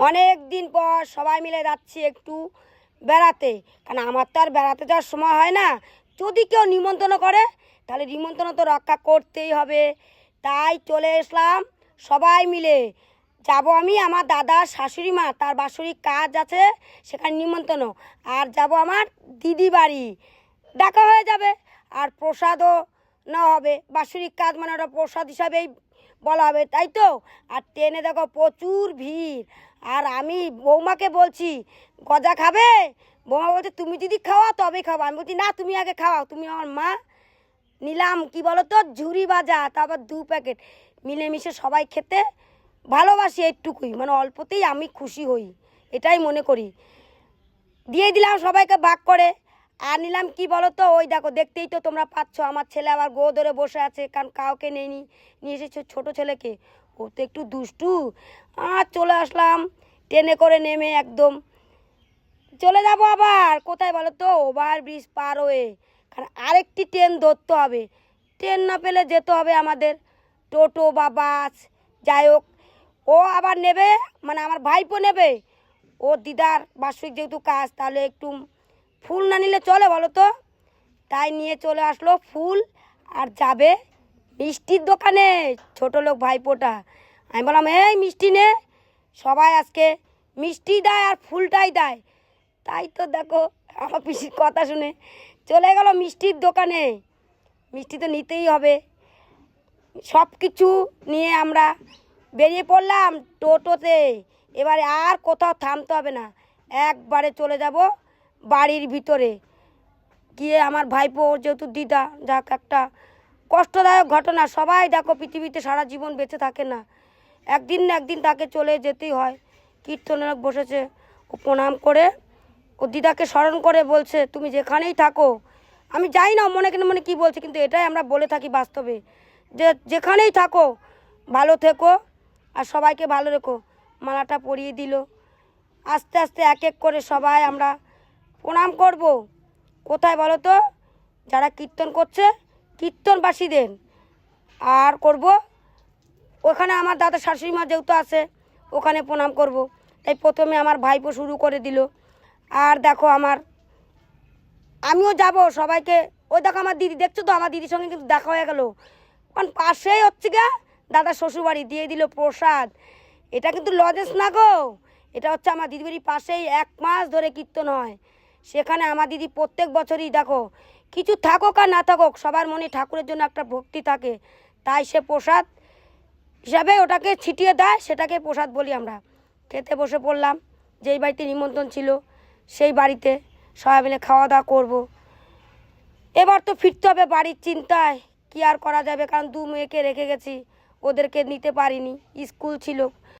অনেক দিন পর সবাই মিলে যাচ্ছি একটু বেড়াতে। কারণ আমার তো আর বেড়াতে যাওয়ার সময় হয় না। যদি কেউ নিমন্ত্রণ করে, তাহলে নিমন্ত্রণ তো রক্ষা করতেই হবে। তাই চলে আসলাম সবাই মিলে। যাব আমি আমার দাদার শাশুড়ি মা, তার বাৎসরিক কাজ আছে সেখানে নিমন্ত্রণ। আর যাব আমার দিদি বাড়ি। দেখা হয়ে যাবে। আর প্রসাদও না হবে। বাৎসরিক কাজ মানে ওটা প্রসাদ হিসাবেই বলা হবে, তাই তো? আর ট্রেনে দেখো প্রচুর ভিড়। আর আমি বৌমাকে বলছি, গজা খাবে? বৌমা বলছে, তুমি যদি খাওয়া তবে খাব। আমি বলছি, না, তুমি আগে খাওয়াও। তুমি আমার মা। নিলাম, কি বলো তো ঝুরি ভাজা, তারপর দু প্যাকেট। মিলেমিশে সবাই খেতে ভালোবাসি এইটুকুই। মানে অল্পতেই আমি খুশি হই। এটাই মনে করি। দিয়ে দিলাম সবাইকে ভাগ করে। আর নিলাম কি বলো তো ওই দেখো, দেখতেই তো তোমরা পাচ্ছ। আমার ছেলে আবার গো ধরে বসে আছে, কারণ কাউকে নেয়নি নিয়ে এসেছে ছোটো ছেলেকে। ও তো একটু দুষ্টু। আর চলে আসলাম, ট্রেনে করে নেমে একদম। চলে যাব আবার। কোথায় বলো তো ওভার ব্রিজ পার হয়ে। কারণ আরেকটি ট্রেন ধরতে হবে। ট্রেন না পেলে যেতে হবে আমাদের। টোটো বা বাস, যাই হোক। ও আবার নেবে মানে আমার ভাইপো নেবে। ও দিদার বার্ষিক যেহেতু কাজ, তাহলে একটু ফুল না নিলে চলে বলো তো? তাই নিয়ে চলে আসলো ফুল আর যাবে মিষ্টির দোকানে ছোট লোক ভাইপোটা। আমি বললাম, এই মিষ্টি নে। সবাই আজকে মিষ্টি দেয় আর ফুলটাই দেয়। তাই তো দেখো, আমার পিসির কথা শুনে চলে গেল মিষ্টির দোকানে। মিষ্টি তো নিতেই হবে। সব কিছু নিয়ে আমরা বেরিয়ে পড়লাম টোটোতে। এবারে আর কোথাও থামতে হবে না। একবারে চলে যাব। বাড়ির ভিতরে। গিয়ে আমার ভাইপো, যেহেতু দিদা, যাক একটা কষ্টদায়ক ঘটনা। সবাই দেখো, পৃথিবীতে সারা জীবন বেঁচে থাকে না। একদিন না একদিন তাকে চলে যেতেই হয়। কীর্তনের বসেছে, ও প্রণাম করে, ও দিদাকে স্মরণ করে বলছে, তুমি যেখানেই থাকো। আমি যাই না মনে কেন মনে কী বলছে, কিন্তু এটাই আমরা বলে থাকি বাস্তবে। যে যেখানেই থাকো, ভালো থেকো আর সবাইকে ভালো রেখো। মালাটা পরিয়ে দিল। আস্তে আস্তে এক এক করে সবাই আমরা প্রণাম করব। কোথায় বলো তো? যারা কীর্তন করছে, কীর্তনবাসীদের। আর করব, ওখানে আমার দাদা শাশুড়ি মা যেহেতু আছে, ওখানে প্রণাম করব। তাই প্রথমে আমার ভাইপো শুরু করে দিল। আর দেখো আমার, আমিও যাব সবাইকে। ওই দেখো আমার দিদি, দেখছ তো? আমার দিদির সঙ্গে কিন্তু দেখা হয়ে গেল। কারণ পাশেই হচ্ছে গা দাদা শ্বশুরবাড়ি, দিয়ে দিল প্রসাদ। এটা কিন্তু লজেস না গো। এটা হচ্ছে আমার দিদিবাড়ির পাশেই এক মাস ধরে কীর্তন হয়। সেখানে আমার দিদি প্রত্যেক বছরই দেখো, কিছু থাকুক আর না থাকুক, সবার মনে ঠাকুরের জন্য একটা ভক্তি থাকে। তাই সে প্রসাদ হিসাবে ওটাকে ছিটিয়ে দেয়, সেটাকে প্রসাদ বলি আমরা। খেতে বসে পড়লাম, যেই বাড়িতে নিমন্ত্রণ ছিল, সেই বাড়িতে সবাই মিলে খাওয়া দাওয়া করব। এবার তো ফিরতে হবে বাড়ির চিন্তায়, কি আর করা যাবে? কারণ দু মেয়েকে রেখে গেছি, ওদেরকে নিতে পারিনি, স্কুল ছিল।